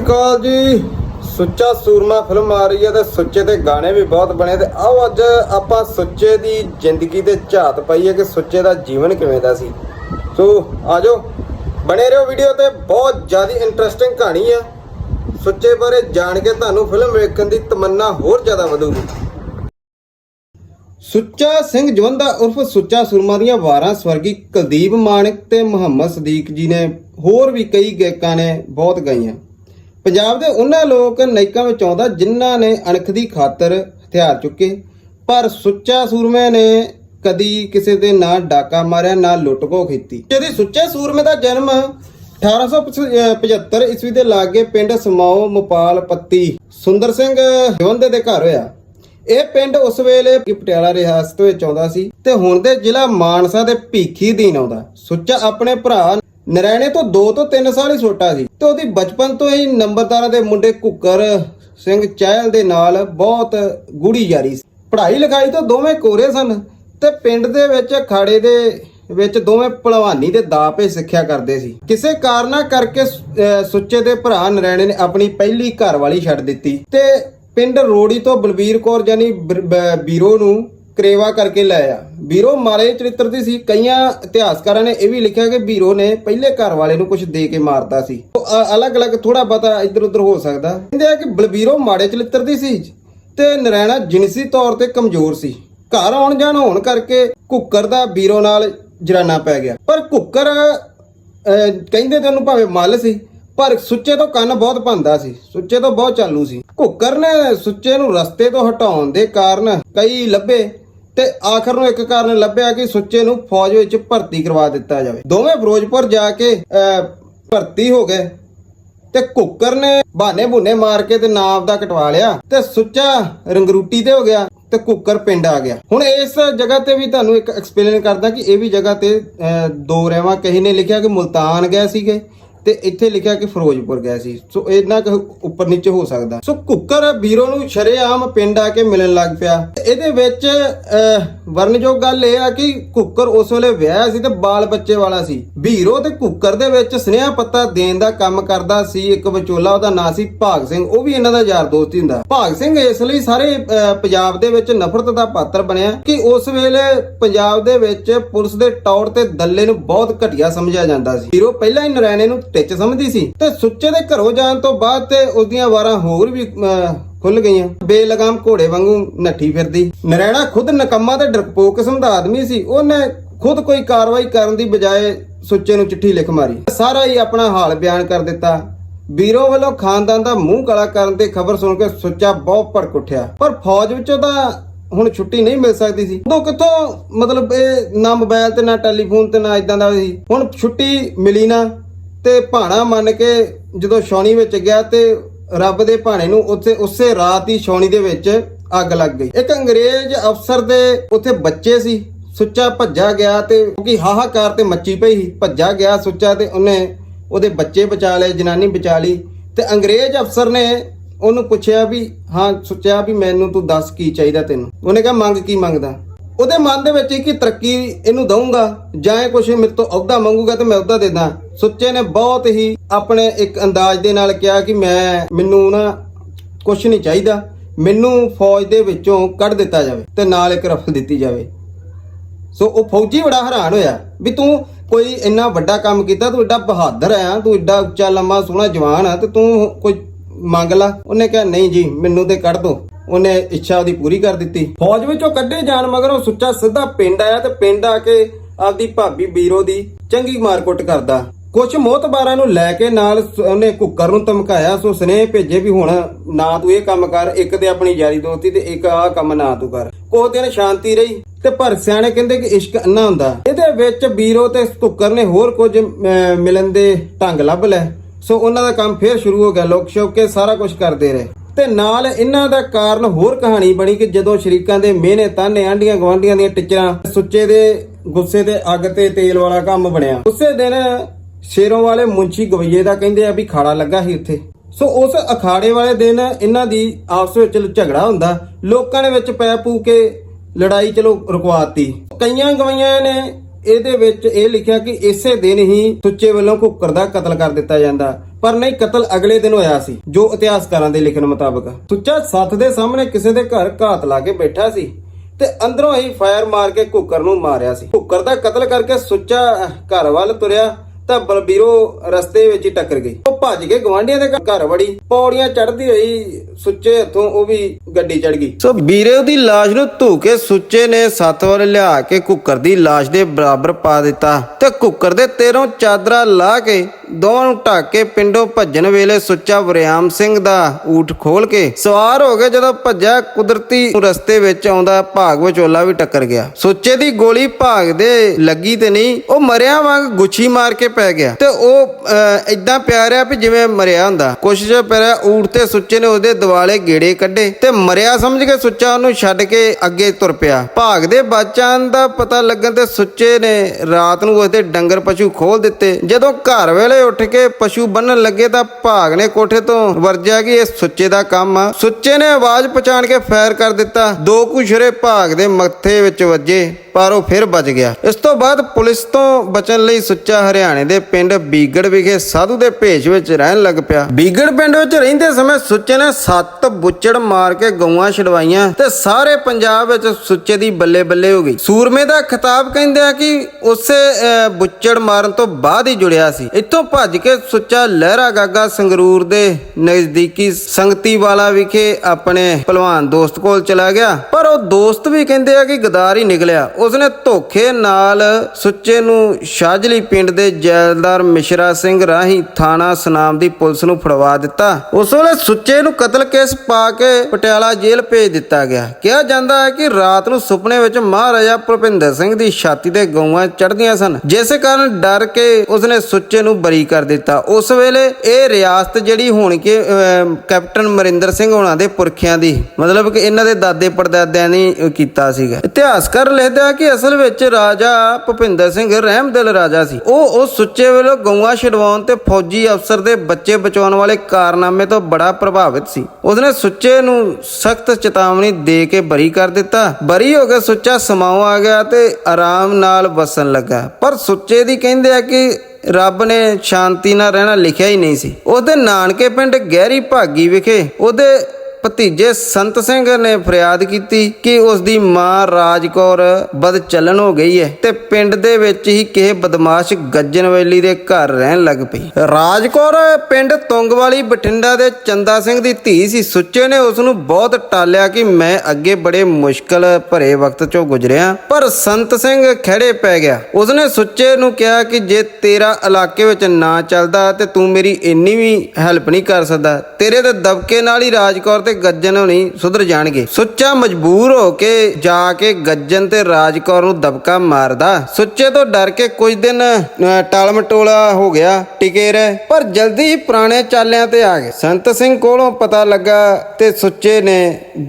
ਕਾਲ ਜੀ। ਸੁੱਚਾ ਸੂਰਮਾ ਫਿਲਮ ਆ ਰਹੀ ਹੈ ਤੇ ਸੁੱਚੇ ਤੇ ਗਾਣੇ ਵੀ ਬਹੁਤ ਬਣੇ ਤੇ ਆਓ ਅੱਜ ਆਪਾਂ ਸੁੱਚੇ ਦੀ ਜ਼ਿੰਦਗੀ ਤੇ ਝਾਤ ਪਾਈਏ ਕਿ ਸੁੱਚੇ ਦਾ ਜੀਵਨ ਕਿਵੇਂ ਦਾ ਸੀ। ਸੋ ਆਜੋ, ਬਣੇ ਰਹੋ ਵੀਡੀਓ ਤੇ, ਬਹੁਤ ਜ਼ਿਆਦਾ ਇੰਟਰਸਟਿੰਗ ਕਹਾਣੀ ਆ ਸੁੱਚੇ ਬਾਰੇ ਜਾਣ ਕੇ ਤੁਹਾਨੂੰ ਫਿਲਮ ਵੇਖਣ ਦੀ ਤਮੰਨਾ ਹੋਰ ਜ਼ਿਆਦਾ ਵਧੂਗੀ। ਸੁੱਚਾ ਸਿੰਘ ਜਵੰਦਾ ਉਰਫ ਸੁੱਚਾ ਸੁਰਮਾ ਦੀਆਂ ਵਾਰਾਂ ਸਵਰਗੀ ਕੁਲਦੀਪ ਮਾਨਕ ਤੇ ਮੁਹੰਮਦ ਸਦੀਕ ਜੀ ਨੇ ਹੋਰ ਵੀ ਕਈ ਗਾਇਕਾਂ ਨੇ ਬਹੁਤ ਗਾਈਆਂ। ਪੰਜਾਬ ਦੇ ਉਹਨਾਂ ਲੋਕ ਨਾਇਕਾਂ ਵਿੱਚ ਆਉਂਦਾ ਜਿਨ੍ਹਾਂ ਨੇ ਅਣਖ ਦੀ ਖਾਤਰ ਹਥਿਆਰ ਚੁੱਕੇ, ਪਰ ਸੁੱਚਾ ਸੂਰਮੇ ਨੇ ਕਦੀ ਕਿਸੇ ਦੇ ਨਾਂ ਡਾਕਾ ਮਾਰਿਆ, ਨਾ ਲੁੱਟ ਕੀਤੀ। ਜਿਹਦੀ ਸੁੱਚੇ ਸੂਰਮੇ ਦਾ ਜਨਮ 1875 ਈਸਵੀ ਦੇ ਲਾਗੇ ਪਿੰਡ ਸਮਾਓ ਮੋਪਾਲ ਪੱਤੀ ਸੁੰਦਰ ਸਿੰਘ ਜਵੰਦੇ ਦੇ ਘਰ ਹੋਇਆ। ਇਹ ਪਿੰਡ ਉਸ ਵੇਲੇ ਪਟਿਆਲਾ ਰਿਆਸਤ ਵਿੱਚ ਆਉਂਦਾ ਸੀ ਤੇ ਹੁਣ ਦੇ ਜ਼ਿਲ੍ਹਾ ਮਾਨਸਾ ਦੇ ਭੀਖੀ ਦੀਨ ਆਉਂਦਾ। ਸੁੱਚਾ ਆਪਣੇ ਭਰਾ ਨਰੈਣੇ ਤੋਂ 2 ਤੋਂ 3 ਸਾਲ ਹੀ ਛੋਟਾ ਸੀ ਤੇ ਉਹਦੀ ਬਚਪਨ ਤੋਂ ਹੀ ਨੰਬਰਦਾਰਾਂ ਦੇ ਮੁੰਡੇ ਕੁੱਕਰ ਸਿੰਘ ਚਹਿਲ ਦੇ ਨਾਲ ਬਹੁਤ ਗੂੜੀ ਯਾਰੀ ਸੀ। ਪੜ੍ਹਾਈ ਲਿਖਾਈ ਤੋਂ ਦੋਵੇਂ ਕੋਰੇ ਸਨ ਤੇ ਪਿੰਡ ਦੇ ਵਿੱਚ ਖਾੜੇ ਦੇ ਵਿੱਚ ਦੋਵੇਂ ਭਲਵਾਨੀ ਦੇ ਦਾਪੇ ਸਿੱਖਿਆ ਕਰਦੇ ਸੀ। ਕਿਸੇ ਕਾਰਨਾ ਕਰਕੇ ਸੁੱਚੇ ਦੇ ਭਰਾ ਨਰੈਣੇ ਨੇ ਆਪਣੀ ਪਹਿਲੀ ਘਰਵਾਲੀ ਛੱਡ ਦਿੱਤੀ ਤੇ ਪਿੰਡ ਰੋੜੀ ਤੋਂ ਬਲਬੀਰ ਕੌਰ ਜਾਨੀ ਬੀਰੋ ਨੂੰ ਕਰੇਵਾ ਕਰਕੇ ਲਾਇਆ ਬੀਰੋ ਮਾਰੇ ਚਰਿੱਤਰ ਦੀ ਸੀ, ਕਈਆਂ ਇਤਿਹਾਸਕਾਰਾਂ ਨੇ ਇਹ ਵੀ ਲਿਖਿਆ ਕਿ ਬੀਰੋ ਨੇ ਪਹਿਲੇ ਘਰ ਵਾਲੇ ਨੂੰ ਕੁਝ ਦੇ ਕੇ ਮਾਰਦਾ ਸੀ। ਅਲੱਗ-ਅਲੱਗ ਥੋੜਾ ਬਹੁਤਾ ਇੱਧਰ ਉੱਧਰ ਹੋ ਸਕਦਾ। ਕਹਿੰਦੇ ਆ ਕਿ ਬਲਬੀਰੋ ਮਾੜੇ ਚਰਿੱਤਰ ਦੀ ਸੀ ਤੇ ਨਰੈਣਾ ਜਿਨਸੀ ਤੌਰ ਤੇ ਕਮਜ਼ੋਰ ਸੀ। ਘਰ ਆਉਣ ਜਾਣ ਹੋਣ ਕਰਕੇ ਕੁੱਕਰ ਦਾ ਬੀਰੋ ਨਾਲ ਜਰਾਨਾ ਪੈ ਗਿਆ। ਪਰ ਕੁੱਕਰ ਕਹਿੰਦੇ ਤੇ ਭਾਵੇਂ ਮੱਲ ਸੀ, ਪਰ ਸੁੱਚੇ ਤੋਂ ਕੰਨ ਬਹੁਤ ਭੰਦਾ ਸੀ, ਸੁੱਚੇ ਤੋਂ ਬਹੁਤ ਚਾਲੂ ਸੀ। ਕੁੱਕਰ ਨੇ ਸੁੱਚੇ ਨੂੰ ਰਸਤੇ ਤੋਂ ਹਟਾਉਣ ਦੇ ਕਾਰਨ ਕਈ ਲੱਭੇ। ਤੇ ਆਖਰ ਨੂੰ ਇੱਕ ਕਾਰਨ ਲੱਭਿਆ ਕਿ ਸੁੱਚੇ ਨੂੰ ਫੌਜ ਵਿੱਚ ਭਰਤੀ ਕਰਵਾ ਦਿੱਤਾ ਜਾਵੇ। ਦੋਵੇਂ ਫਿਰੋਜ਼ਪੁਰ ਜਾ ਕੇ ਭਰਤੀ ਹੋ ਗਏ ਤੇ ਕੁੱਕਰ ਨੇ ਬਹਾਨੇ ਬੁਨੇ ਮਾਰ ਕੇ ਤੇ ਨਾਮ ਦਾ ਕਟਵਾ ਲਿਆ ਤੇ ਸੁੱਚਾ ਰੰਗਰੂਟੀ ਤੇ ਹੋ ਗਿਆ ਤੇ ਕੁੱਕਰ ਪਿੰਡ ਆ ਗਿਆ। ਹੁਣ ਇਸ ਜਗ੍ਹਾ ਤੇ ਵੀ ਤੁਹਾਨੂੰ ਇੱਕ ਐਕਸਪਲੇਨ ਕਰਦਾ ਕਿ ਇਹ ਵੀ ਜਗ੍ਹਾ ਤੇ ਦੋ ਰਹਿਵਾ ਕਹੀ ਨੇ ਲਿਖਿਆ ਕਿ ਮੁਲਤਾਨ ਗਏ ਸੀਗੇ। ਤੇ ਇੱਥੇ ਲਿਖਿਆ ਕਿ ਫਿਰੋਜ਼ਪੁਰ ਗਿਆ ਸੀ। ਸੋ ਇਹਨਾਂ ਕੁ ਉੱਪਰ ਨੀਚੇ ਹੋ ਸਕਦਾ। ਸੋ ਕੁੱਕਰ ਬੀਰੋ ਨੂੰ ਸ਼ਰੇਆਮ ਪਿੰਡ ਆ ਕੇ ਮਿਲਣ ਲੱਗ ਪਿਆ। ਇਹਦੇ ਵਿੱਚ ਅਹ, ਗੱਲ ਇਹ ਆ ਕਿ ਕੁੱਕਰ ਉਸ ਵੇਲੇ ਵਿਆਹ ਸੀ ਤੇ ਬਾਲ ਬੱਚੇ ਵਾਲਾ ਸੀ। ਬੀਰੋ ਤੇ ਕੁੱਕਰ ਦੇ ਵਿੱਚ ਸਨੇਹਾ ਪੱਤਾ ਦੇਣ ਦਾ ਕੰਮ ਕਰਦਾ ਸੀ। ਇੱਕ ਵਿਚੋਲਾ ਉਹਦਾ ਨਾਂ ਸੀ ਭਾਗ ਸਿੰਘ। ਉਹ ਵੀ ਇਹਨਾਂ ਦਾ ਯਾਰ ਦੋਸਤ ਹੀ ਹੁੰਦਾ। ਭਾਗ ਸਿੰਘ ਇਸ ਲਈ ਸਾਰੇ ਪੰਜਾਬ ਦੇ ਵਿੱਚ ਨਫ਼ਰਤ ਦਾ ਪਾਤਰ ਬਣਿਆ ਕਿ ਉਸ ਵੇਲੇ ਪੰਜਾਬ ਦੇ ਵਿੱਚ ਪੁਲਿਸ ਦੇ ਤੌਰ ਤੇ ਦੱਲੇ ਨੂੰ ਬਹੁਤ ਘਟੀਆ ਸਮਝਿਆ ਜਾਂਦਾ ਸੀ। ਵੀਰੋ ਪਹਿਲਾਂ ਹੀ ਨਰੈਣੇ ਨੂੰ ਟਿੱਚ ਸਮਝਦੀ ਸੀ ਤੇ ਸੁੱਚੇ ਦੇ ਘਰੋਂ ਜਾਣ ਤੋਂ ਬਾਅਦ ਤੇ ਉਹਦੀਆਂ ਵਾਰਾਂ ਹੋਰ ਵੀ ਖੁੱਲ ਗਈਆਂ। ਬੇਲਗਾਮ ਘੋੜੇ ਵਾਂਗੂ ਨੱਠੀ ਫਿਰਦੀ। ਨਰੈਣਾ ਖੁਦ ਨਕੰਮਾ ਤੇ ਡਰਪੋਕ ਕਿਸਮ ਦਾ ਆਦਮੀ ਸੀ। ਉਹਨੇ ਖੁਦ ਕੋਈ ਕਾਰਵਾਈ ਕਰਨ ਦੀ ਬਜਾਏ ਸੁੱਚੇ ਨੂੰ ਚਿੱਠੀ ਲਿਖ ਮਾਰੀ। ਸਾਰਾ ਹੀ ਆਪਣਾ ਹਾਲ ਬਿਆਨ ਕਰ ਦਿੱਤਾ। ਵੀਰੋ ਵੱਲੋਂ ਖਾਨਦਾਨ ਦਾ ਮੂੰਹ ਕਾਲਾ ਕਰਨ ਦੀ ਖਬਰ ਸੁਣ ਕੇ ਸੁੱਚਾ ਬਹੁਤ ਭੜਕ ਉੱਠਿਆ। ਪਰ ਫੌਜ ਵਿੱਚੋਂ ਤਾਂ ਹੁਣ ਛੁੱਟੀ ਨਹੀਂ ਮਿਲ ਸਕਦੀ ਸੀ। ਉਦੋਂ ਕਿੱਥੋਂ ਮਤਲਬ ਇਹ ਨਾ ਮੋਬਾਈਲ ਤੇ ਨਾ ਟੈਲੀਫੋਨ ਤੇ ਨਾ ਇਦਾਂ ਦਾ ਸੀ। ਹੁਣ ਛੁੱਟੀ ਮਿਲੀ ਨਾ। ਤੇ ਭਾਣਾ ਮੰਨ ਕੇ ਜਦੋਂ ਛਾਉਣੀ ਵਿੱਚ ਗਿਆ ਤੇ ਰੱਬ ਦੇ ਭਾਣੇ ਨੂੰ ਉੱਥੇ ਉਸੇ ਰਾਤ ਹੀ ਛਾਉਣੀ ਦੇ ਵਿੱਚ ਅੱਗ ਲੱਗ ਗਈ। ਇੱਕ ਅੰਗਰੇਜ਼ ਅਫਸਰ ਦੇ ਉੱਥੇ ਬੱਚੇ ਸੀ, ਸੁੱਚਾ ਭੱਜਾ ਗਿਆ ਤੇ ਕਿਉਂਕਿ ਹਾਹਾਕਾਰ ਤੇ ਮੱਚੀ ਪਈ ਸੀ, ਭੱਜਾ ਗਿਆ ਸੁੱਚਾ ਤੇ ਉਹਨੇ ਉਹਦੇ ਬੱਚੇ ਬਚਾ ਲਏ, ਜਨਾਨੀ ਬਚਾ ਲਈ ਤੇ ਅੰਗਰੇਜ਼ ਅਫਸਰ ਨੇ ਉਹਨੂੰ ਪੁੱਛਿਆ ਵੀ, ਹਾਂ ਸੁੱਚਾ ਵੀ ਮੈਨੂੰ ਤੂੰ ਦੱਸ ਕੀ ਚਾਹੀਦਾ ਤੈਨੂੰ? ਉਹਨੇ ਕਿਹਾ, ਮੰਗ ਕੀ ਮੰਗਦਾ? ਉਹਦੇ ਮਨ ਦੇ ਵਿੱਚ ਸੀ ਕਿ ਤਰੱਕੀ ਇਹਨੂੰ ਦਊਂਗਾ, ਜਾਂ ਇਹ ਕੁਛ ਮੇਰੇ ਤੋਂ ਅਹੁਦਾ ਮੰਗੂਗਾ ਤੇ ਮੈਂ ਅਹੁਦਾ ਦੇ ਦਾਂ। ਸੁੱਚੇ ਨੇ ਬਹੁਤ ਹੀ ਆਪਣੇ ਇੱਕ ਅੰਦਾਜ਼ ਦੇ ਨਾਲ ਕਿਹਾ ਕਿ ਮੈਂ, ਮੈਨੂੰ ਨਾ ਕੁਛ ਨਹੀਂ ਚਾਹੀਦਾ। ਮੈਨੂੰ ਫੌਜ ਦੇ ਵਿੱਚੋਂ ਕੱਢ ਦਿੱਤਾ ਜਾਵੇ ਤੇ ਨਾਲ ਇੱਕ ਰਫਲ ਦਿੱਤੀ ਜਾਵੇ। ਸੋ ਉਹ ਫੌਜੀ ਬੜਾ ਹੈਰਾਨ ਹੋਇਆ ਵੀ ਤੂੰ ਕੋਈ ਇੰਨਾ ਵੱਡਾ ਕੰਮ ਕੀਤਾ, ਤੂੰ ਏਡਾ ਬਹਾਦਰ ਆ, ਤੂੰ ਏਡਾ ਉੱਚਾ, ਲੰਮਾ, ਸੋਹਣਾ ਜਵਾਨ ਆ ਤੇ ਤੂੰ ਕੋਈ ਮੰਗ ਲਾ। ਉਹਨੇ ਕਿਹਾ, ਨਹੀਂ ਜੀ, ਮੈਨੂੰ ਤੇ ਕੱਢ ਦੋ। ਉਹਨੇ ਇੱਛਾ ਉਹਦੀ ਪੂਰੀ ਕਰ ਦਿੱਤੀ। ਫੌਜ ਵਿੱਚੋਂ ਕੱਢੇ ਜਾਣ ਮਗਰੋਂ ਸੁੱਚਾ ਸਿੱਧਾ ਪਿੰਡ ਆਇਆ ਤੇ ਪਿੰਡ ਆ ਕੇ ਆਪਦੀ ਭਾਬੀ ਬੀਰੋ ਦੀ ਚੰਗੀ ਮਾਰਕੁੱਟ ਕਰਦਾ। ਕੁਝ ਮੋਤਬਾਰਾਂ ਨੂੰ ਲੈ ਕੇ ਨਾਲ ਉਹਨੇ ਕੁੱਕਰ ਨੂੰ ਧਮਕਾਇਆ, ਸੋ ਸਨੇਹ ਭੇਜੇ ਵੀ ਹੁਣ ਨਾ ਤੂੰ ਇਹ ਕੰਮ ਕਰ, ਇੱਕ ਤੇ ਆਪਣੀ ਯਾਰੀ ਦੋਸਤੀ ਤੇ ਇੱਕ ਆਹ ਕੰਮ ਨਾ ਤੂੰ ਕਰ। ਕੋਹ ਦਿਨ ਸ਼ਾਂਤੀ ਰਹੀ ਤੇ ਪਰ ਸਿਆਣੇ ਕਹਿੰਦੇ ਕਿ ਇਸ਼ਕ ਅੰਨਾ ਹੁੰਦਾ। ਇਹਦੇ ਵਿੱਚ ਬੀਰੋ ਤੇ ਕੁੱਕਰ ਨੇ ਹੋਰ ਕੁਝ ਮਿਲਣ ਦੇ ਢੰਗ ਲੱਭ ਲੈ ਸੋ ਉਹਨਾਂ ਦਾ ਕੰਮ ਫੇਰ ਸ਼ੁਰੂ ਹੋ ਗਿਆ। ਲੋਕ ਸ਼ੌਕ ਕੇ ਸਾਰਾ ਕੁਝ ਕਰਦੇ ਰਹੇ। ਤੇ ਨਾਲ ਇਹਨਾਂ ਦਾ ਕਾਰਨ ਹੋਰ ਕਹਾਣੀ ਬਣੀ ਕਿ ਜਦੋਂ ਸ਼ਰੀਕਾਂ ਦੇ ਮਿਹਨੇ ਤਾਨੇ ਆਂਡੀਆਂ ਗਵਾਂਡੀਆਂ ਦੀਆਂ ਟਿਚਰਾਂ ਸੁੱਚੇ ਦੇ ਗੁੱਸੇ ਤੇ ਅੱਗ ਤੇ ਤੇਲ ਵਾਲਾ ਕੰਮ ਬਣਿਆ। ਉਸੇ ਦਿਨ ਸ਼ੇਰੋਂ ਵਾਲੇ ਮੁੰਸ਼ੀ ਗਵਈਏ ਦਾ ਕਹਿੰਦੇ ਆ ਵੀ ਖਾੜਾ ਲੱਗਾ ਸੀ ਉੱਥੇ। ਸੋ ਉਸ ਅਖਾੜੇ ਵਾਲੇ ਦਿਨ ਇਹਨਾਂ ਦੀ ਆਪਸ ਵਿੱਚ ਝਗੜਾ ਹੁੰਦਾ। ਲੋਕਾਂ ਨੇ ਵਿੱਚ ਪੈ ਪੂ ਕੇ ਲੜਾਈ ਚਲੋ ਰੁਕਵਾਤੀ। ਕਈਆਂ ਗਵਈਆਂ ਨੇ ਇਹਦੇ ਵਿੱਚ ਇਹ ਲਿਖਿਆ ਕਿ ਇਸੇ ਦਿਨ ਹੀ ਸੁੱਚੇ ਵੱਲੋਂ ਕੁੱਕਰ ਦਾ ਕਤਲ ਕਰ ਦਿੱਤਾ ਜਾਂਦਾ। ਪਰ ਨਹੀਂ, ਕਤਲ ਅਗਲੇ ਦਿਨ ਹੋਇਆ ਸੀ, ਜੋ ਇਤਿਹਾਸਕਾਰਾਂ ਦੇ ਲਿਖਣ ਮੁਤਾਬਕ। ਸੁੱਚਾ ਸੱਥ ਦੇ ਸਾਹਮਣੇ ਕਿਸੇ ਦੇ ਘਰ ਘਾਤ ਲਾ ਕੇ ਬੈਠਾ ਸੀ ਤੇ ਅੰਦਰੋਂ ਹੀ ਫਾਇਰ ਮਾਰ ਕੇ ਕੁੱਕਰ ਨੂੰ ਮਾਰਿਆ ਸੀ। ਕੁੱਕਰ ਦਾ ਕਤਲ ਕਰਕੇ ਸੁੱਚਾ ਘਰ ਵੱਲ ਤੁਰਿਆ। ਤਾਂ ਬਲਬੀਰੋ ਰਸਤੇ ਵਿੱਚ ਹੀ ਟੱਕਰ ਗਈ। ਉਹ ਭੱਜ ਕੇ ਗਵਾਂਢੀਆਂ ਦੇ ਘਰ ਵੜੀ। ਪੌੜੀਆਂ ਚੜ੍ਹਦੀ ਹੋਈ ਸੁੱਚੇ ਹੱਥੋਂ ਉਹ ਵੀ ਗੱਡੀ ਚੜ ਗਈ। ਸੋ ਵੀਰੇ, ਉਹਦੀ ਲਾਸ਼ ਨੂੰ ਧੂ ਕੇ ਸੁੱਚੇ ਨੇ ਸੱਤ ਵਾਰ ਲਿਆ ਕੇ ਕੁੱਕਰ ਦੀ ਲਾਸ਼ ਦੇ ਬਰਾਬਰ ਪਾ ਦਿੱਤਾ ਤੇ ਕੁੱਕਰ ਦੇ ਤੇਰੋਂ ਚਾਦਰਾ ਲਾ ਕੇ ਦੋਵਾਂ ਨੂੰ ਢੱਕ ਕੇ ਪਿੰਡੋਂ ਭੱਜਣ ਵੇਲੇ ਸੁੱਚਾ ਵਰਿਆਮ ਸਿੰਘ ਦਾ ਊਠ ਖੋਲ ਕੇ ਸਵਾਰ ਹੋ ਕੇ ਜਦੋਂ ਭੱਜਿਆ ਕੁਦਰਤੀ ਰਸਤੇ ਵਿੱਚ ਆਉਂਦਾ ਭਾਗ ਵਿਚੋਲਾ ਵੀ ਟੱਕਰ ਗਿਆ। ਸੁੱਚੇ ਦੀ ਗੋਲੀ ਭਾਗ ਦੇ ਲੱਗੀ ਤੇ ਨਹੀਂ, ਉਹ ਮਰਿਆ ਵਾਂਗ ਗੁੱਛੀ ਮਾਰ ਕੇ ਪੈ ਗਿਆ। ਤੇ ਉਹ ਇਦਾਂ ਪਿਆ ਰਿਹਾ ਵੀ ਜਿਵੇਂ ਮਰਿਆ ਹੁੰਦਾ। ਕੋਸ਼ਿਸ਼ ਪੈ ਰਿਹਾ ਊਠ ਤੇ ਸੁੱਚੇ ਨੇ ਉਹਦੇ ਦਿਵਾਲੇ ਗੇੜੇ ਕੱਢੇ। ਤੇ ਮਰਿਆ ਸਮਝ ਕੇ ਸੁੱਚਾ ਉਹਨੂੰ ਛੱਡ ਕੇ ਅੱਗੇ ਤੁਰ ਪਿਆ। ਭਾਗ ਦੇ ਬਾਚਾਂ ਦਾ ਪਤਾ ਲੱਗਣ ਤੇ ਸੁੱਚੇ ਨੇ ਰਾਤ ਨੂੰ ਉਹਦੇ ਡੰਗਰ ਪਸ਼ੂ ਖੋਲ ਦਿੱਤੇ। ਜਦੋਂ ਘਰ ਵੇਲੇ ਉੱਠ ਕੇ ਪਸ਼ੂ ਬੰਨਣ ਲੱਗੇ ਤਾਂ ਭਾਗ ਨੇ ਕੋਠੇ ਤੋਂ ਵਰਜਿਆ ਕਿ ਇਹ ਸੁੱਚੇ ਦਾ ਕੰਮ ਆ। ਸੁੱਚੇ ਨੇ ਆਵਾਜ਼ ਪਛਾਣ ਕੇ ਫਾਇਰ ਕਰ ਦਿੱਤਾ। ਦੋ ਕੁਛਰੇ ਭਾਗ ਦੇ ਮੱਥੇ ਵਿੱਚ ਵੱਜੇ, ਪਰ ਉਹ ਫਿਰ ਬਚ ਗਿਆ। ਇਸ ਤੋਂ ਬਾਅਦ ਪੁਲਿਸ ਤੋਂ ਬਚਣ ਲਈ ਸੁੱਚਾ ਹਰਿਆਣੇ ਦੇ ਪਿੰਡ ਬੀਗੜ ਵਿਖੇ ਸਾਧੂ ਦੇ ਭੇਸ਼ ਵਿੱਚ ਰਹਿਣ ਲੱਗ ਪਿਆ। ਬੀਗੜ ਪਿੰਡ ਵਿੱਚ ਰਹਿੰਦੇ ਸਮੇਂ ਸੁੱਚੇ ਨੇ ਸੱਤ ਬੁੱਚੜ ਮਾਰ ਕੇ ਗਊਆਂ ਛਡਵਾਈਆਂ ਤੇ ਸਾਰੇ ਪੰਜਾਬ ਵਿੱਚ ਸੁੱਚੇ ਦੀ ਬੱਲੇ ਬੱਲੇ ਹੋ ਗਈ। ਸੂਰਮੇ ਦਾ ਖਿਤਾਬ ਕਹਿੰਦੇ ਆ ਕਿ ਉਸੇ ਬੁੱਚੜ ਮਾਰਨ ਤੋਂ ਬਾਅਦ ਹੀ ਜੁੜਿਆ ਸੀ। ਇੱਥੋਂ ਭੱਜ ਕੇ ਸੁੱਚਾ ਲਹਿਰਾ ਗਾਗਾ ਸੰਗਰੂਰ ਦੇ ਨਜ਼ਦੀਕੀ ਸੰਗਤੀ ਵਾਲਾ ਵਿਖੇ ਆਪਣੇ ਪਹਿਲਵਾਨ ਦੋਸਤ ਕੋਲ ਚਲਾ ਗਿਆ। ਪਰ ਉਹ ਦੋਸਤ ਵੀ ਕਹਿੰਦੇ ਆ ਕਿ ਗਦਾਰ ਹੀ ਨਿਕਲਿਆ। ਉਸਨੇ ਧੋਖੇ ਨਾਲ ਸੁੱਚੇ ਨੂੰ ਸ਼ਾਜਲੀ ਪਿੰਡ ਦੇ ਜੈਲਦਾਰ ਮਿਸ਼ਰਾ ਸਿੰਘ ਰਾਹੀਂ ਥਾਣਾ ਸੁਨਾਮ ਦੀ ਪੁਲਿਸ ਨੂੰ ਫੜਵਾ ਦਿੱਤਾ। ਉਸ ਵੇਲੇ ਸੁੱਚੇ ਨੂੰ ਕਤਲ ਕੇਸ ਪਾ ਕੇ ਪਟਿਆਲਾ ਜੇਲ੍ਹ ਭੇਜ ਦਿੱਤਾ ਗਿਆ। ਕਿਹਾ ਜਾਂਦਾ ਹੈ ਕਿ ਰਾਤ ਨੂੰ ਸੁਪਨੇ ਵਿੱਚ ਮਹਾਰਾਜਾ ਭੁਪਿੰਦਰ ਸਿੰਘ ਦੀ ਛਾਤੀ ਤੇ ਗਊਆਂ ਚੜ੍ਹਦੀਆਂ ਸਨ। ਜਿਸ ਕਾਰਨ ਡਰ ਕੇ ਉਸਨੇ ਸੁੱਚੇ ਨੂੰ ਬਰੀ ਕਰ ਦਿੱਤਾ। ਉਸ ਵੇਲੇ ਇਹ ਰਿਆਸਤ ਜਿਹੜੀ ਹੁਣ ਕਿ ਕੈਪਟਨ ਮਰਿੰਦਰ ਸਿੰਘ ਹੋਣਾ ਦੇ ਪੁਰਖਿਆਂ ਦੀ, ਮਤਲਬ ਕਿ ਇਹਨਾਂ ਦੇ ਦਾਦੇ ਪੜਦਾਦਿਆਂ ਨੇ ਕੀਤਾ ਸੀਗਾ। ਇਤਿਹਾਸਕਾਰ ਲਿਖਦਾ ਹੈ ਕਿ ਅਸਲ ਵਿੱਚ ਰਾਜਾ ਭੁਪਿੰਦਰ ਸਿੰਘ ਰਹਿਮਦਿਲ ਰਾਜਾ ਸੀ। ਉਹ ਉਸ ਸੁੱਚੇ ਵੱਲੋਂ ਗਊਆਂ ਛਡਵਾਉਣ ਤੇ ਫੌਜੀ ਅਫਸਰ ਦੇ ਬੱਚੇ ਬਚਾਉਣ ਵਾਲੇ ਕਾਰਨਾਮੇ ਤੋਂ ਬੜਾ ਪ੍ਰਭਾਵਿਤ ਸੀ। ਉਸਨੇ ਸੁੱਚੇ ਨੂੰ ਸਖਤ ਚੇਤਾਵਨੀ ਦੇ ਕੇ ਬਰੀ ਕਰ ਦਿੱਤਾ। ਬਰੀ ਹੋ ਕੇ ਸੁੱਚਾ ਸਮਾਉ ਆ ਗਿਆ ਤੇ ਆਰਾਮ ਨਾਲ ਵਸਣ ਲੱਗਾ। ਪਰ ਸੁੱਚੇ ਦੀ ਕਹਿੰਦੇ ਆ ਕਿ ਰੱਬ ਨੇ ਸ਼ਾਂਤੀ ਨਾਲ ਰਹਿਣਾ ਲਿਖਿਆ ਹੀ ਨਹੀਂ ਸੀ। ਉਹਦੇ ਨਾਨਕੇ ਪਿੰਡ ਗਹਿਰੀ ਭਾਗੀ ਵਿਖੇ ਉਹਦੇ ਭਤੀਜੇ ਸੰਤ ਸਿੰਘ ਨੇ ਫਰਿਆਦ ਕੀਤੀ ਕਿ ਉਸ ਦੀ ਮਾਂ ਰਾਜਕੌਰ ਬਦ ਚੱਲਣ ਹੋ ਗਈ ਹੈ ਤੇ ਪਿੰਡ ਦੇ ਵਿੱਚ ਹੀ ਕਿਸੇ ਬਦਮਾਸ਼ ਗੱਜਨਵੇਲੀ ਦੇ ਘਰ ਰਹਿਣ ਲੱਗ ਪਈ। ਰਾਜਕੌਰ ਪਿੰਡ ਤੁੰਗਵਾਲੀ ਬਠਿੰਡਾ ਦੇ ਚੰਦਾ ਸਿੰਘ ਦੀ ਧੀ ਸੀ। ਸੁੱਚੇ ਨੇ ਉਸ ਨੂੰ ਬਹੁਤ ਟਾਲਿਆ ਕਿ ਮੈਂ ਅੱਗੇ ਬੜੇ ਮੁਸ਼ਕਲ ਭਰੇ ਵਕਤ ਚੋਂ ਗੁਜ਼ਰਿਆ, ਪਰ ਸੰਤ ਸਿੰਘ ਖੜੇ ਪੈ ਗਿਆ। ਉਸਨੇ ਸੁੱਚੇ ਨੂੰ ਕਿਹਾ ਕਿ ਜੇ ਤੇਰਾ ਇਲਾਕੇ ਵਿੱਚ ਨਾ ਚੱਲਦਾ ਤੇ ਤੂੰ ਮੇਰੀ ਇੰਨੀ ਵੀ ਹੈਲਪ ਨਹੀਂ ਕਰ ਸਕਦਾ, ਤੇਰੇ ਦੇ ਦਬਕੇ ਨਾਲ ਹੀ ਰਾਜਕੌਰ ਤੇ ਗੱਜਨ ਹੋਣੀ ਸੁਧਰ ਜਾਣਗੇ। ਸੁੱਚਾ ਮਜਬੂਰ ਹੋ ਕੇ ਜਾ ਕੇ ਗੱਜਣ ਤੇ ਰਾਜਕੌਰ ਨੂੰ ਦਬਕਾ ਮਾਰਦਾ। ਸੁੱਚੇ ਤੋਂ ਡਰ ਕੇ ਕੁਝ ਦਿਨ ਟਾਲਮਟੋਲਾ ਹੋ ਗਿਆ, ਟਿਕੇ ਰਹੇ। ਪਰ ਜਲਦੀ ਹੀ ਪੁਰਾਣੇ ਚਾਲਿਆਂ ਤੇ ਆ ਗਏ। ਸੰਤ ਸਿੰਘ ਕੋਲੋਂ ਪਤਾ ਲੱਗਾ ਤੇ ਸੁੱਚੇ ਨੇ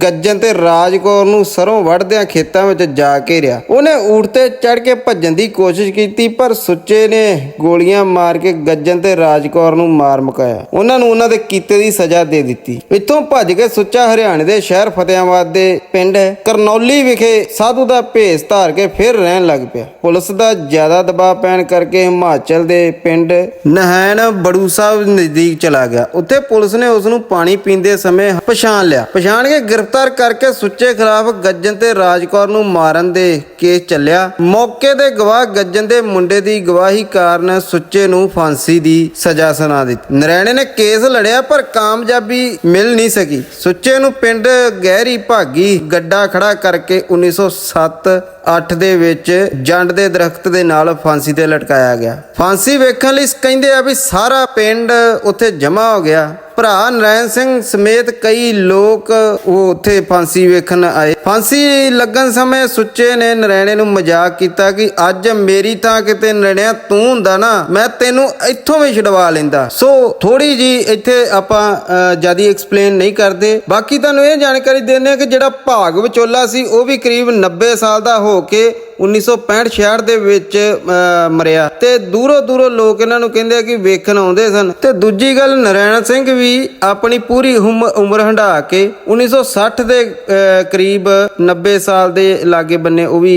ਗੱਜਣ ਤੇ ਰਾਜਕੌਰ ਨੂੰ ਸਰੋਂ ਵੜਦਿਆਂ ਖੇਤਾਂ ਵਿੱਚ ਜਾ ਕੇ ਘੇਰਿਆ ਉਹਨੇ ਊਠ ਤੇ ਚੜ ਕੇ ਭੱਜਣ ਦੀ ਕੋਸ਼ਿਸ਼ ਕੀਤੀ, ਪਰ ਸੁੱਚੇ ਨੇ ਗੋਲੀਆਂ ਮਾਰ ਕੇ ਗੱਜਣ ਤੇ ਰਾਜਕੌਰ ਨੂੰ ਮਾਰ ਮੁਕਾਇਆ। ਉਹਨਾਂ ਨੂੰ ਉਹਨਾਂ ਦੇ ਕੀਤੇ ਦੀ ਸਜ਼ਾ ਦੇ ਦਿੱਤੀ। ਇੱਥੋਂ ਭੱਜ ਕੇ ਸੁੱਚਾ ਹਰਿਆਣੇ ਦੇ ਸ਼ਹਿਰ ਫਤਿਆਬਾਦ ਦੇ ਪਿੰਡ ਕਰਨੌਲੀ ਵਿਖੇ ਸਾਧੂ ਦਾ ਭੇਸ ਧਾਰ ਕੇ ਫਿਰ ਰਹਿਣ ਲੱਗ ਪਿਆ। ਪੁਲਿਸ ਦਾ ਜ਼ਿਆਦਾ ਦਬਾਅ ਪੈਣ ਕਰਕੇ ਹਿਮਾਚਲ ਦੇ ਪਿੰਡ ਨਹੈਣ ਬੜੂ ਸਾਹਿਬ ਨਜ਼ਦੀਕ ਚਲਾ ਗਿਆ। ਉੱਥੇ ਪੁਲਿਸ ਨੇ ਉਸ ਨੂੰ ਪਾਣੀ ਪੀਂਦੇ ਸਮੇਂ ਪਛਾਣ ਲਿਆ। ਪਛਾਣ ਕੇ ਗ੍ਰਿਫਤਾਰ ਕਰਕੇ ਸੁੱਚੇ ਖਿਲਾਫ ਗੱਜਣ ਤੇ ਰਾਜਕੌਰ ਨੂੰ ਮਾਰਨ ਦੇ ਕੇਸ ਚੱਲਿਆ। ਮੌਕੇ ਦੇ ਗਵਾਹ ਗੱਜਣ ਦੇ ਮੁੰਡੇ ਦੀ ਗਵਾਹੀ ਕਾਰਨ ਸੁੱਚੇ ਨੂੰ ਫਾਂਸੀ ਦੀ ਸਜ਼ਾ ਸੁਣਾ ਦਿੱਤੀ। ਨਰੈਣੇ ਨੇ ਕੇਸ ਲੜਿਆ ਪਰ ਕਾਮਯਾਬੀ ਮਿਲ ਨਹੀਂ ਸਕੀ। ਸੁੱਚੇ ਨੂੰ ਪਿੰਡ ਗਹਿਰੀ ਭਾਗੀ ਗੱਡਾ ਖੜਾ ਕਰਕੇ 1907 8 ਦੇ ਵਿੱਚ ਜੰਡ ਦੇ ਦਰਖਤ ਦੇ ਨਾਲ ਫਾਂਸੀ ਤੇ ਲਟਕਾਇਆ ਗਿਆ। ਫਾਂਸੀ ਵੇਖਣ ਲਈ ਕਹਿੰਦੇ ਆ ਵੀ ਸਾਰਾ ਪਿੰਡ ਉੱਥੇ ਜਮ੍ਹਾਂ ਹੋ ਗਿਆ। ਭਰਾ ਨਰੈਣ ਸਿੰਘ ਸਮੇਤ ਕਈ ਲੋਕ ਉਹ ਉੱਥੇ ਫਾਂਸੀ ਵੇਖਣ ਆਏ। ਫਾਂਸੀ ਲੱਗਣ ਸਮੇਂ ਸੁੱਚੇ ਨੇ ਨਰੈਣੇ ਨੂੰ ਮਜ਼ਾਕ ਕੀਤਾ ਕਿ ਅੱਜ ਮੇਰੀ ਤਾਂ ਕਿਤੇ ਨਰੈਣਿਆ ਤੂੰ ਹੁੰਦਾ ਨਾ ਮੈਂ ਤੈਨੂੰ ਇੱਥੋਂ ਵੀ ਛਡਵਾ ਲੈਂਦਾ। ਸੋ ਥੋੜੀ ਜੀ ਇੱਥੇ ਆਪਾਂ ਅ, ਐਕਸਪਲੇਨ ਨਹੀਂ ਕਰਦੇ। ਬਾਕੀ ਤੁਹਾਨੂੰ ਇਹ ਜਾਣਕਾਰੀ ਦਿੰਦੇ ਆ ਕਿ ਜਿਹੜਾ ਭਾਗ ਵਿਚੋਲਾ ਸੀ ਉਹ ਵੀ ਕਰੀਬ 90 ਸਾਲ ਦਾ ਹੋ ਕੇ 1965-66 ਦੇ ਵਿੱਚ ਅ, ਮਰਿਆ। ਤੇ ਦੂਰੋਂ ਦੂਰੋਂ ਲੋਕ ਇਹਨਾਂ ਨੂੰ ਕਹਿੰਦੇ ਆ ਕਿ ਵੇਖਣ ਆਉਂਦੇ ਸਨ। ਤੇ ਦੂਜੀ ਗੱਲ ਨਰੈਣਾ ਸਿੰਘ ਵੀ ਵੀ ਆਪਣੀ ਪੂਰੀ ਉਮ- ਉਮਰ ਹੰਢਾ ਕੇ 1960 ਦੇ ਅਹ, ਕਰੀਬ 90 ਸਾਲ ਦੇ ਲਾਗੇ ਬੰਨੇ ਉਹ ਵੀ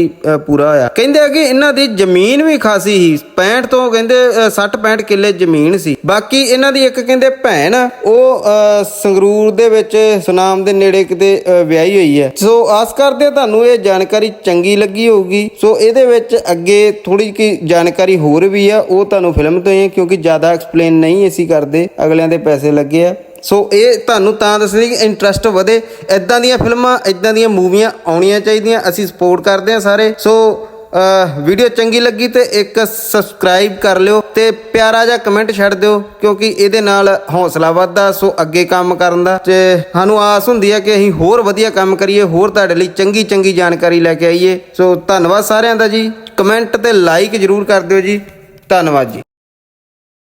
ਪੂਰਾ ਹੋਇਆ। ਕਹਿੰਦੇ ਆ ਕਿ ਇਹਨਾਂ ਦੀ ਜ਼ਮੀਨ ਵੀ ਖਾਸੀ ਸੀ। 65 ਤੋਂ ਕਹਿੰਦੇ 60 65 ਕਿੱਲੇ ਜ਼ਮੀਨ ਸੀ। ਬਾਕੀ ਇਹਨਾਂ ਦੀ ਇੱਕ ਕਹਿੰਦੇ ਭੈਣ ਉਹ ਸੰਗਰੂਰ ਦੇ ਵਿੱਚ ਸੁਨਾਮ ਦੇ ਨੇੜੇ ਕਿਤੇ ਵਿਆਹੀ ਹੋਈ ਹੈ। ਸੋ ਆਸ ਕਰਦੇ ਤੁਹਾਨੂੰ ਇਹ ਜਾਣਕਾਰੀ ਚੰਗੀ ਲੱਗੀ ਹੋਊਗੀ। ਸੋ ਇਹਦੇ ਵਿੱਚ ਅੱਗੇ ਥੋੜੀ ਕੀ ਜਾਣਕਾਰੀ ਹੋਰ ਵੀ ਆ ਉਹ ਤੁਹਾਨੂੰ ਫਿਲਮ ਤੋਂ ਹੀ ਕਿਉਂਕਿ ਜ਼ਿਆਦਾ ਐਕਸਪਲੇਨ ਨਹੀਂ ਅਸੀਂ ਕਰਦੇ। ਅਗਲਿਆਂ ਦੇ ਪੈਸੇ ਲੱਗੇ ਆ। ਸੋ ਇਹ ਤੁਹਾਨੂੰ ਤਾਂ ਦੱਸਣੀ ਕਿ ਇੰਟਰਸਟ ਵਧੇ। ਇਦਾਂ ਦੀਆਂ ਫਿਲਮਾਂ ਇਦਾਂ ਦੀਆਂ ਮੂਵੀਆਂ ਆਉਣੀਆਂ ਚਾਹੀਦੀਆਂ। ਅਸੀਂ ਸਪੋਰਟ ਕਰਦੇ ਹਾਂ ਸਾਰੇ। ਸੋ ਵੀਡੀਓ ਚੰਗੀ ਲੱਗੀ ਤੇ ਇੱਕ ਸਬਸਕ੍ਰਾਈਬ ਕਰ ਲਿਓ ਤੇ ਪਿਆਰਾ ਜਿਹਾ ਕਮੈਂਟ ਛੱਡ ਦਿਓ, ਕਿਉਂਕਿ ਇਹਦੇ ਨਾਲ ਹੌਸਲਾ ਵੱਧਦਾ, ਸੋ ਅੱਗੇ ਕੰਮ ਕਰਨ ਦਾ। ਤੇ ਸਾਨੂੰ ਆਸ ਹੁੰਦੀ ਹੈ ਕਿ ਅਸੀਂ ਹੋਰ ਵਧੀਆ ਕੰਮ ਕਰੀਏ, ਹੋਰ ਤੁਹਾਡੇ ਲਈ ਚੰਗੀ ਚੰਗੀ ਜਾਣਕਾਰੀ ਲੈ ਕੇ ਆਈਏ। ਸੋ ਧੰਨਵਾਦ ਸਾਰਿਆਂ ਦਾ ਜੀ। ਕਮੈਂਟ ਤੇ ਲਾਈਕ ਜਰੂਰ ਕਰ ਦਿਓ ਜੀ। ਧੰਨਵਾਦ ਜੀ।